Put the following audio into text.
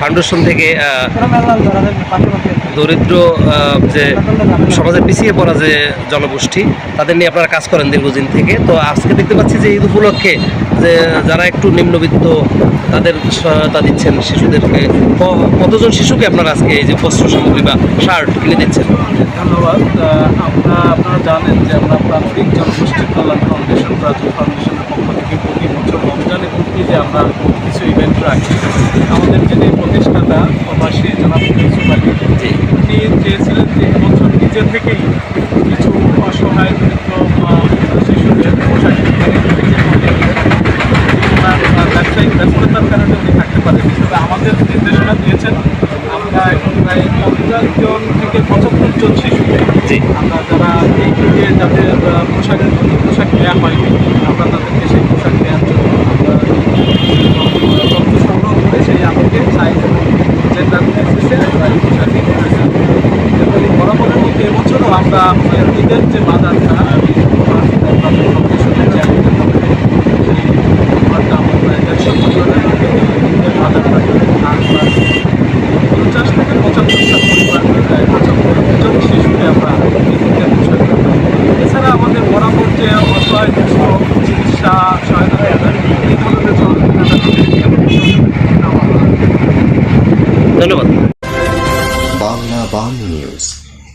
Foundation থেকে দরিদ্র যে সমাজে পিছিয়ে পড়া যে জনগোষ্ঠী, তাদের নিয়ে আপনারা কাজ করেন দীর্ঘদিন থেকে। তো আজকে দেখতে পাচ্ছি যে ঈদ উপলক্ষে যে যারা একটু নিম্নবিত্ত, তাদের সহায়তা দিচ্ছেন শিশুদেরকে। কতজন শিশুকে আপনারা আজকে এই যে বস্ত্র, সামগ্রী বা শার্ট কিনে দিচ্ছেন? ধন্যবাদ। আমরা, আপনারা জানেন যে আমরা প্রান্তিক জনগোষ্ঠী কল্যাণ ফাউন্ডেশন ব্রাজিল ফাউন্ডেশনের পক্ষ থেকে প্রতি বছর রমজান আমরা কিছু ইভেন্ট রাখি। আমাদের যিনি প্রতিষ্ঠাতা প্রবাসী জনাব আলী জি। চেয়েছিলেন যে এবছর নিজে থেকেই কিছু অসহায় শিশুদের পোশাক ব্যবসায়িক ব্যস্ততার কারণে উনি থাকতে পারেন তবে আমাদের নির্দেশনা দিয়েছেন আমরা এখন প্রায় পঞ্চাশ জন থেকে পঁচাত্তর জন শিশুকে আমরা যারা এই যাদের পোশাক পোশাক দেওয়া হয়নি আমরা ঈদের বাজারটা আর প্রায় পঞ্চাশ থেকে পঁচাত্তর আমরা ঈদের। এছাড়া আমাদের বরাবর যে অসহায় দুঃস্থ চিকিৎসা সহায়তা এই ধরনের ধন্যবাদ। বাংলা বাংলা নিউজ।